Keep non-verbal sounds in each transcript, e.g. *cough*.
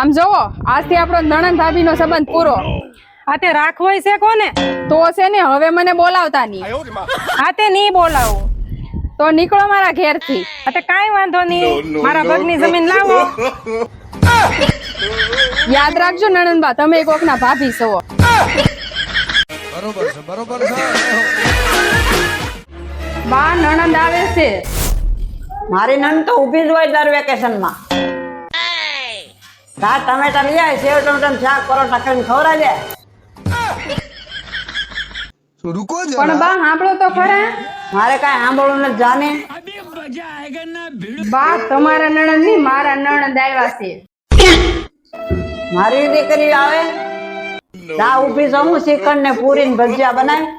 આમ જોવો આજથી આપણો નણંદ ભાભીનો સંબંધ પૂરો. આ તે રાખવોય છે કોને? તો છે ને હવે મને બોલાવતા નહીં આ તે નહીં બોલાવું. તો નીકળો મારા ઘેરથી. આ તે કાંઈ વાંધો નહીં. મારા ભગની જમીન લાવો. યાદ રાખજો નણંદબા તમે કોકના ભાભી છો. બરોબર છે બરોબર છે. બા નણંદ આવે છે. મારી નણંદ તો ઊભી જ હોય દર વેકેશનમાં. દાળ ટમેટા લઈ આવે સેવ ટમેટા શાક પરોઠા કરીને ખવડાવી દે તો રૂકો પણ જરા બા સાંભળો તો ખરા. મારે કઈ સાંભળવું ન જાને. બા તમારા નણંદની મારા નણંદ આવ્યા છે. મારી દીકરી આવે? તા ઊભી જમું શ્રીખંડ ને પૂરી ને ભજીયા બનાવી.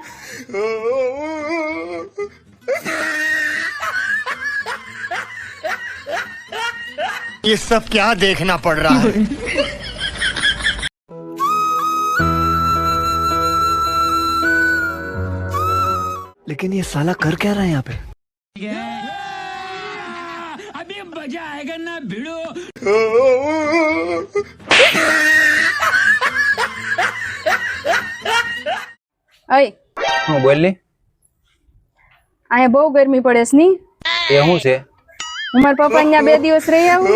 *laughs* ये सब क्या देखना पड़ रहा है लेकिन ये साला कर क्या रहा है यहाँ पे અય હું બોલી અહીંયા બહુ ગરમી પડે છે ની એ શું છે હું મારા પપ્પા અહીંયા બે દિવસ રહી આવું.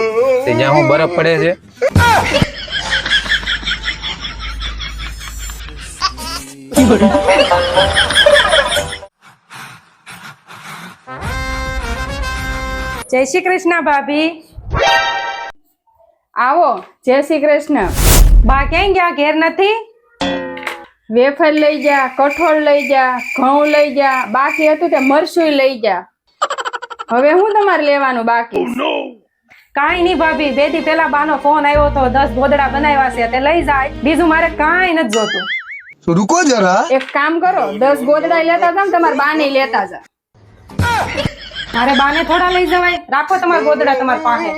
તે જ્યાં હું બરફ પડે છે. જય શ્રી કૃષ્ણ ભાભી. આવો જય શ્રી કૃષ્ણ. બા ક્યાંય ગયા? ઘેર નથી? વેફર લઈ જા કઠોળ લઈ જા ઘઉં લઈ જા બાકી હતું તે મરસું લઈ જા હવે હું તમારે લેવાનું બાકી કાંઈ નહીં ભાભી બેથી પેલા બાનો ફોન આવ્યો તો દસ ગોદડા બનાવ્યા છે તે લઈ જાય. બીજું મારે કાંઈ નથી જોતું. રૂકો જરા. એક કામ કરો દસ ગોદડા લેતા જાવ તમારા બા લેતા જા મારે બાને થોડા લઈ જવાય. રાખો તમારા ગોદડા તમારા પાસે.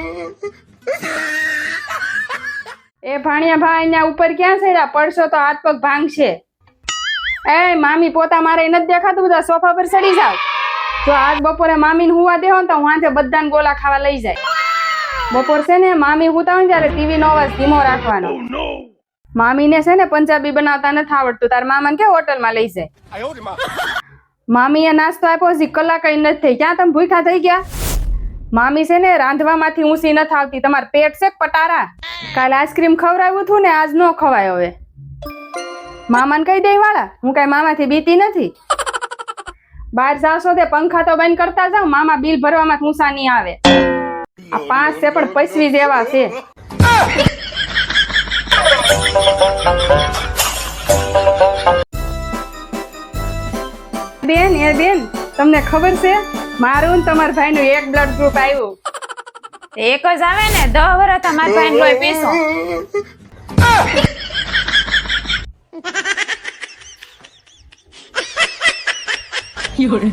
એ ભાણિયા ભાઈ અહીંયા ઉપર ક્યાં છે પડશો તો હાથ પગ ભાંગશે. એ મામી પોતા મારે નથી દેખાતું બધા સોફા પર ચડી જાવ જો આજ બપોરે મામીને હુવા દેવો ને તો હું આજે બધાને ગોલા ખાવા લઈ જાય. બપોર છે ને મામી હુતા હોય ત્યારે ટીવી નો અવાજ ધીમો રાખવાનો. મામીને છે ને પંજાબી બનાવતા નથી આવડતું. તાર મામાને કે હોટલમાં લઈ જાય? મામીએ નાસ્તો આપ્યો હજી કલાક નથી થઈ. ક્યાં તમે ભૂખા થઈ ગયા? મામી છે ને રાંધવામાંથી ઊંચી નથી આવતી. તમાર પેટ છે પટારા? કાલે આઈસ્ક્રીમ ખવડાવ્યું હતું ને આજ નો ખવાય હવે. મામાને કહી દઈ વાળા. હું કઈ મામાથી બીતી નથી. બહાર જાશો તે પંખા તો બંધ કરતા જાવ મામા બિલ ભરવામાં ઠૂંસા નહીં આવે. આ પાંચ છે પણ પૈસવી જેવા છે. બેન, એ બેન, તમને ખબર છે? મારું ને તમારા ભાઈનું એક બ્લડ ગ્રુપ આવ્યું. એક જ આવે ને, દહ વર્ષ તમારા ભાઈ લોહી પીસો 有人